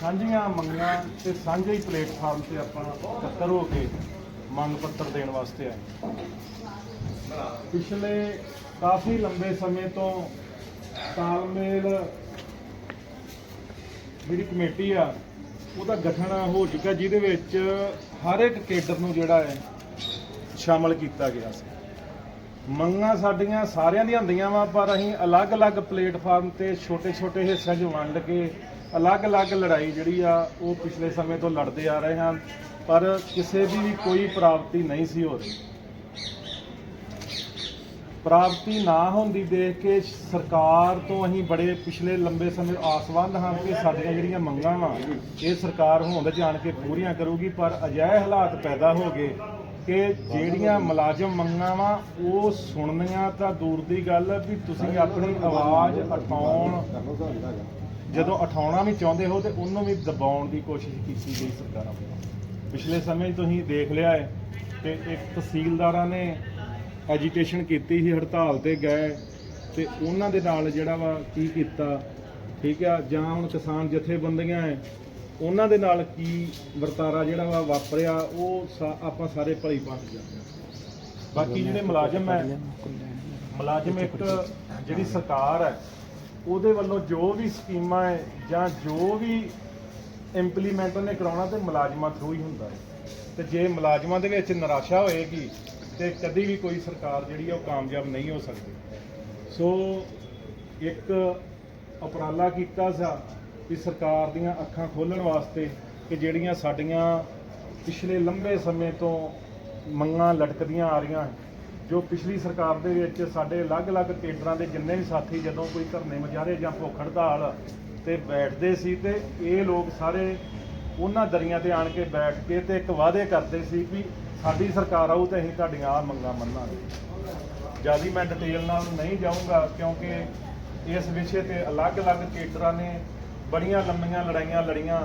ਸਾਂਝੀਆਂ ਮੰਗਾਂ ਤੇ ਸਾਂਝੇ ਹੀ ਪਲੇਟਫਾਰਮ ਤੇ ਆਪਾਂ ਇਕੱਤਰ ਹੋ ਕੇ ਮੰਗ ਪੱਤਰ ਦੇਣ ਵਾਸਤੇ ਆਏ ਪਿਛਲੇ ਕਾਫੀ ਲੰਬੇ ਸਮੇਂ ਤੋਂ ਤਾਲਮੇਲ ਜਿਹੜੀ ਕਮੇਟੀ ਆ, ਉਹਦਾ ਗਠਨ ਹੋ ਚੁੱਕਾ ਜਿਹਦੇ ਵਿੱਚ ਹਰ ਇੱਕ ਕੇਡਰ ਨੂੰ ਜਿਹੜਾ ਹੈ, ਸ਼ਾਮਲ ਕੀਤਾ ਗਿਆ ਸੀ। ਮੰਗਾਂ ਸਾਡੀਆਂ ਸਾਰਿਆਂ ਦੀਆਂ ਹੁੰਦੀਆਂ ਵਾ, ਪਰ ਅਸੀਂ ਅਲੱਗ-ਅਲੱਗ ਪਲੇਟਫਾਰਮ ਤੇ ਛੋਟੇ-ਛੋਟੇ ਹਿੱਸਿਆਂ 'ਚ ਵੰਡ ਕੇ ਅਲੱਗ-ਅਲੱਗ ਲੜਾਈ ਜਿਹੜੀ ਆ, ਉਹ ਪਿਛਲੇ ਸਮੇਂ ਤੋਂ ਲੜਦੇ ਆ ਰਹੇ ਹਨ, ਪਰ ਕਿਸੇ ਦੀ ਵੀ ਕੋਈ ਪ੍ਰਾਪਤੀ ਨਹੀਂ ਸੀ ਹੋ ਰਹੀ। ਪ੍ਰਾਪਤੀ ਨਾ ਹੁੰਦੀ ਦੇਖ ਕੇ ਸਰਕਾਰ ਤੋਂ ਅਸੀਂ ਬੜੇ ਪਿਛਲੇ ਲੰਬੇ ਸਮੇਂ ਆਸਵੰਦ ਹਾਂ ਕਿ ਸਾਡੀਆਂ ਜਿਹੜੀਆਂ ਮੰਗਾਂ ਵਾ, ਇਹ ਸਰਕਾਰ ਹੋਂਦ ਜਾਣ ਕੇ ਪੂਰੀਆਂ ਕਰੂਗੀ, ਪਰ ਅਜਿਹੇ ਹਾਲਾਤ ਪੈਦਾ ਹੋ ਗਏ ਕਿ ਜਿਹੜੀਆਂ ਮੁਲਾਜ਼ਮ ਮੰਗਾਂ ਵਾ, ਉਹ ਸੁਣਨੀਆਂ ਤਾਂ ਦੂਰ ਦੀ ਗੱਲ ਵੀ ਤੁਸੀਂ ਆਪਣੀ ਆਵਾਜ਼ ਉਠਾਉਣ ਜਦੋਂ ਉਠਾਉਣਾ ਵੀ ਚਾਹੁੰਦੇ ਹੋ ਤੇ ਉਹਨੂੰ ਵੀ ਦਬਾਉਣ ਦੀ ਕੋਸ਼ਿਸ਼ ਕੀਤੀ ਗਈ ਸਰਕਾਰਾਂ ਵੱਲੋਂ। ਪਿਛਲੇ ਸਮੇਂ 'ਚ ਤੁਸੀਂ ਦੇਖ ਲਿਆ ਹੈ ਕਿ ਇੱਕ ਤਹਿਸੀਲਦਾਰਾਂ ਨੇ ਐਜੀਟੇਸ਼ਨ ਕੀਤੀ ਸੀ, ਹੜਤਾਲ ਤੇ ਗਏ ਤੇ ਉਹਨਾਂ ਦੇ ਨਾਲ ਜਿਹੜਾ ਵਾ ਕੀ ਕੀਤਾ, ਠੀਕ ਆ? ਜਾਂ ਹੁਣ ਕਿਸਾਨ ਜਥੇਬੰਦੀਆਂ ਹੈ, ਉਹਨਾਂ ਦੇ ਨਾਲ ਕੀ ਵਰਤਾਰਾ ਜਿਹੜਾ ਵਾ ਵਾਪਰਿਆ, ਉਹ ਸਾ- ਆਪਾਂ ਸਾਰੇ ਭਲੀ ਭਾਂਤ ਜਾਣਦੇ ਬਾਕੀ ਜਿਹੜੇ ਮੁਲਾਜ਼ਮ ਹੈ, ਮੁਲਾਜ਼ਮ ਇੱਕ ਜਿਹੜੀ ਸਰਕਾਰ ਹੈ ਉਹਦੇ ਵੱਲੋਂ ਜੋ ਵੀ ਸਕੀਮਾਂ ਹੈ ਜਾਂ ਜੋ ਵੀ ਇੰਪਲੀਮੈਂਟ ਉਹਨੇ ਕਰਾਉਣਾ ਤੇ ਮੁਲਾਜ਼ਮਾਂ ਥਰੂ ਹੀ ਹੁੰਦਾ ਹੈ। ਤੇ ਜੇ ਮੁਲਾਜ਼ਮਾਂ ਦੇ ਵਿੱਚ ਨਿਰਾਸ਼ਾ ਹੋਏਗੀ ਤੇ ਕਦੀ ਵੀ ਕੋਈ ਸਰਕਾਰ ਜਿਹੜੀ ਆ ਉਹ ਕਾਮਯਾਬ ਨਹੀਂ ਹੋ ਸਕਦੀ। ਸੋ ਇੱਕ ਉਪਰਾਲਾ ਕੀਤਾ ਸਾ ਕਿ ਸਰਕਾਰ ਦੀਆਂ ਅੱਖਾਂ ਖੋਲਣ ਵਾਸਤੇ ਕਿ ਜਿਹੜੀਆਂ ਸਾਡੀਆਂ ਪਿਛਲੇ ਲੰਬੇ ਸਮੇਂ ਤੋਂ ਮੰਗਾਂ ਲਟਕਦੀਆਂ ਆ ਰਹੀਆਂ ਜੋ ਪਿਛਲੀ ਸਰਕਾਰ ਦੇ ਵਿੱਚ ਸਾਡੇ ਅਲੱਗ-ਅਲੱਗ ਕੇਡਰਾਂ ਦੇ ਜਿੰਨੇ ਵੀ ਸਾਥੀ ਜਦੋਂ ਕੋਈ ਧਰਨੇ ਮੁਜ਼ਾਹਰੇ ਜਾਂ ਭੁੱਖ ਹੜਤਾਲ ਤੇ ਬੈਠਦੇ ਸੀ ਤੇ ਇਹ ਲੋਕ ਸਾਰੇ ਉਹਨਾਂ ਦਰੀਆਂ ਤੇ ਆਣ ਕੇ ਬੈਠ ਕੇ ਤੇ ਇੱਕ ਵਾਅਦੇ ਕਰਦੇ ਸੀ ਵੀ ਸਾਡੀ ਸਰਕਾਰ ਆਊ ਤੇ ਅਸੀਂ ਤੁਹਾਡੀਆਂ ਆਹ ਮੰਗਾਂ ਮੰਨਾਂਗੇ। ਜ਼ਿਆਦਾ ਮੈਂ ਡਿਟੇਲ ਨਾਲ ਨਹੀਂ ਜਾਊਂਗਾ ਕਿਉਂਕਿ ਇਸ ਵਿਸ਼ੇ ਤੇ ਅਲੱਗ-ਅਲੱਗ ਕੇਡਰਾਂ ਨੇ ਬੜੀਆਂ ਲੰਮੀਆਂ ਲੜਾਈਆਂ ਲੜੀਆਂ।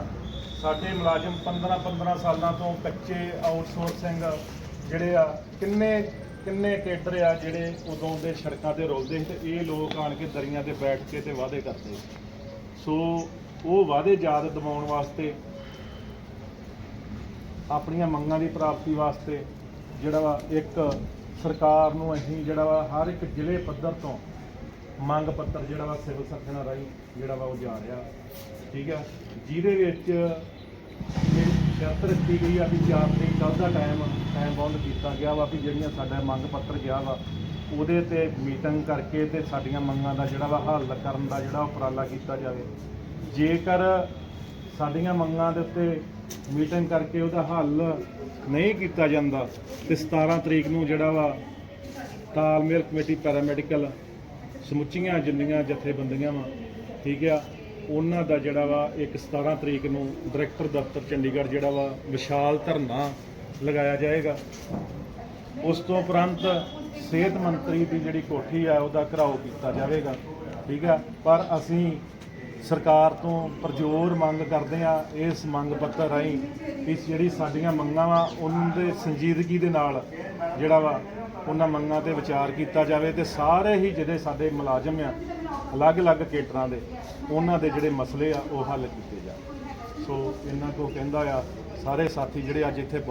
ਸਾਡੇ ਮੁਲਾਜ਼ਮ 15-15 ਸਾਲਾਂ ਤੋਂ ਕੱਚੇ ਆਊਟਸੋਰਸਿੰਗ ਜਿਹੜੇ ਆ, ਕਿੰਨੇ ਕਿੰਨੇ ਕੇਡਰ ਆ ਜਿਹੜੇ ਉਦੋਂ ਦੇ ਸੜਕਾਂ ਤੇ ਰੋਲਦੇ ਸੀ ਤੇ ਇਹ ਲੋਕ ਆਣ ਕੇ ਦਰੀਆਂ ਤੇ ਬੈਠ ਕੇ ਤੇ ਵਾਅਦੇ ਕਰਦੇ ਸੋ। ਉਹ ਵਾਅਦੇ ਯਾਦ ਦਿਵਾਉਣ ਵਾਸਤੇ, ਆਪਣੀਆਂ ਮੰਗਾਂ ਦੀ ਪ੍ਰਾਪਤੀ ਵਾਸਤੇ ਜਿਹੜਾ ਵਾ ਇੱਕ ਸਰਕਾਰ ਨੂੰ ਅਸੀਂ ਜਿਹੜਾ ਵਾ ਹਰ ਇੱਕ ਜ਼ਿਲ੍ਹੇ ਪੱਧਰ ਤੋਂ ਮੰਗ ਪੱਤਰ ਜਿਹੜਾ ਵਾ ਸਿਵਲ ਸਰਜਨਾਂ ਰਾਹੀਂ ਜਿਹੜਾ ਵਾ ਉਹ ਜਾ ਰਿਹਾ। ਠੀਕ ਆ? ਜਿਹਦੇ ਵਿੱਚ ਸ਼ਰਤ ਰੱਖੀ ਗਈ ਆ ਵੀ 4 ਤਰੀਕ ਕੱਲ੍ਹ ਦਾ ਟਾਈਮ ਟਾਈਮ ਬਾਉਂਡ ਕੀਤਾ ਗਿਆ ਵਾ ਵੀ ਜਿਹੜੀਆਂ ਸਾਡਾ ਮੰਗ ਪੱਤਰ ਗਿਆ ਵਾ, ਉਹਦੇ ਤੇ ਮੀਟਿੰਗ ਕਰਕੇ ਤੇ ਸਾਡੀਆਂ ਮੰਗਾਂ ਦਾ ਜਿਹੜਾ ਵਾ ਹੱਲ ਕਰਨ ਦਾ ਜਿਹੜਾ ਉਪਰਾਲਾ ਕੀਤਾ ਜਾਵੇ। ਜੇਕਰ ਸਾਡੀਆਂ ਮੰਗਾਂ ਦੇ ਉੱਤੇ ਮੀਟਿੰਗ ਕਰਕੇ ਉਹਦਾ ਹੱਲ ਨਹੀਂ ਕੀਤਾ ਜਾਂਦਾ, ਤੇ 17 ਤਰੀਕ ਨੂੰ ਜਿਹੜਾ ਵਾ ਤਾਲਮੇਲ ਕਮੇਟੀ ਪੈਰਾਮੈਡੀਕਲ ਸਮੁੱਚੀਆਂ ਜਿੰਨੀਆਂ ਜਥੇਬੰਦੀਆਂ ਵਾ, ਠੀਕ ਆ ਉਹਨਾਂ ਦਾ ਜਿਹੜਾ ਵਾ ਇੱਕ 17 ਤਰੀਕ ਨੂੰ ਡਾਇਰੈਕਟਰ ਦਫ਼ਤਰ ਚੰਡੀਗੜ੍ਹ ਜਿਹੜਾ ਵਾ ਵਿਸ਼ਾਲ ਧਰਨਾ ਲਗਾਇਆ ਜਾਏਗਾ। ਉਸ ਤੋਂ ਉਪਰੰਤ ਸਿਹਤ ਮੰਤਰੀ ਦੀ ਜਿਹੜੀ ਕੋਠੀ ਆ, ਉਹਦਾ ਘਰਾਓ ਕੀਤਾ ਜਾਵੇਗਾ, ਠੀਕ ਆ? ਪਰ ਅਸੀਂ ਸਰਕਾਰ ਤੋਂ ਪਰਜ਼ੋਰ ਮੰਗ ਕਰਦੇ ਆ, ਇਸ ਮੰਗ ਪੱਤਰ ਰਾਹੀਂ ਇਸ ਜਿਹੜੀ ਸਾਡੀਆਂ ਮੰਗਾਂ ਵਾ ਉਹਨਾਂ ਦੇ ਸੰਜੀਦਗੀ ਦੇ ਨਾਲ ਜਿਹੜਾ ਵਾ ਉਹਨਾਂ ਮੰਗਾਂ ਤੇ ਵਿਚਾਰ ਕੀਤਾ ਜਾਵੇ ਤੇ ਸਾਰੇ ਹੀ ਜਿਹੜੇ ਸਾਡੇ ਮੁਲਾਜ਼ਮ ਆ ਅਲੱਗ-ਅਲੱਗ ਕੇਟਰਾਂ ਦੇ ਉਹਨਾਂ ਦੇ ਜਿਹੜੇ ਮਸਲੇ ਆ ਉਹ ਹੱਲ ਕੀਤੇ ਜਾਣ। ਸੋ ਇਹਨਾਂ ਕੋ ਕਹਿੰਦਾ ਆ ਸਾਰੇ ਸਾਥੀ ਜਿਹੜੇ ਅੱਜ ਇੱਥੇ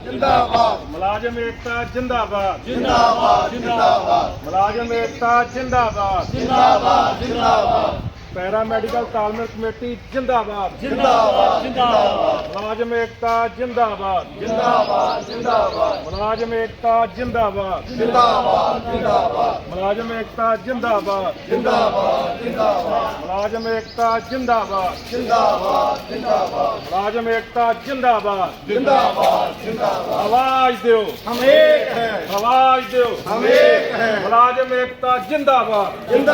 ਜਿੰਦਾਬਾਦ। ਮੁਲਾਜ਼ਮ ਏਕਤਾ ਜਿੰਦਾਬਾਦ। ਜਿੰਦਾਬਾਦ ਜਿੰਦਾਬਾਦ। ਮੁਲਾਜ਼ਮ ਏਕਤਾ ਜਿੰਦਾਬਾਦ। ਜਿੰਦਾਬਾਦ ਜਿੰਦਾਬਾਦ। ਪੈਰਾਮੈਡੀਕਲ ਤਾਲਮੇਲ ਕਮੇਟੀ ਜਿੰਦਾਬਾਦ ਜਿੰਦਾਬਾਦ ਜਿੰਦਾਬਾਦ ਮੁਲਾਜ਼ਮ ਏਕਤਾ ਜਿੰਦਾਬਾਦ ਜਿੰਦਾਬਾਦ ਜਿੰਦਾਬਾਦ ਮੁਲਾਜ਼ਮ ਏਕਤਾ ਜਿੰਦਾਬਾਦ ਜਿੰਦਾਬਾਦ ਜਿੰਦਾਬਾਦ ਮੁਲਾਜ਼ਮ ਏਕਤਾ ਜਿੰਦਾਬਾਦ ਜਿੰਦਾਬਾਦ ਜਿੰਦਾਬਾਦ ਮੁਲਾਜ਼ਮ ਏਕਤਾ ਜਿੰਦਾਬਾਦ ਜਿੰਦਾਬਾਦ ਜਿੰਦਾਬਾਦ ਮੁਲਾਜ਼ਮ ਏਕਤਾ ਜਿੰਦਾਬਾਦ ਜਿੰਦਾਬਾਦ ਜਿੰਦਾਬਾਦ ਆਵਾਜ਼ ਦਿਓ ਹਮ ਇੱਕ ਹੈ ਆਵਾਜ਼ ਦਿਓ ਹਮ ਇੱਕ ਹੈ ਮੁਲਾਜ਼ਮ ਏਕਤਾ ਜਿੰਦਾਬਾਦ ਜਿੰਦਾ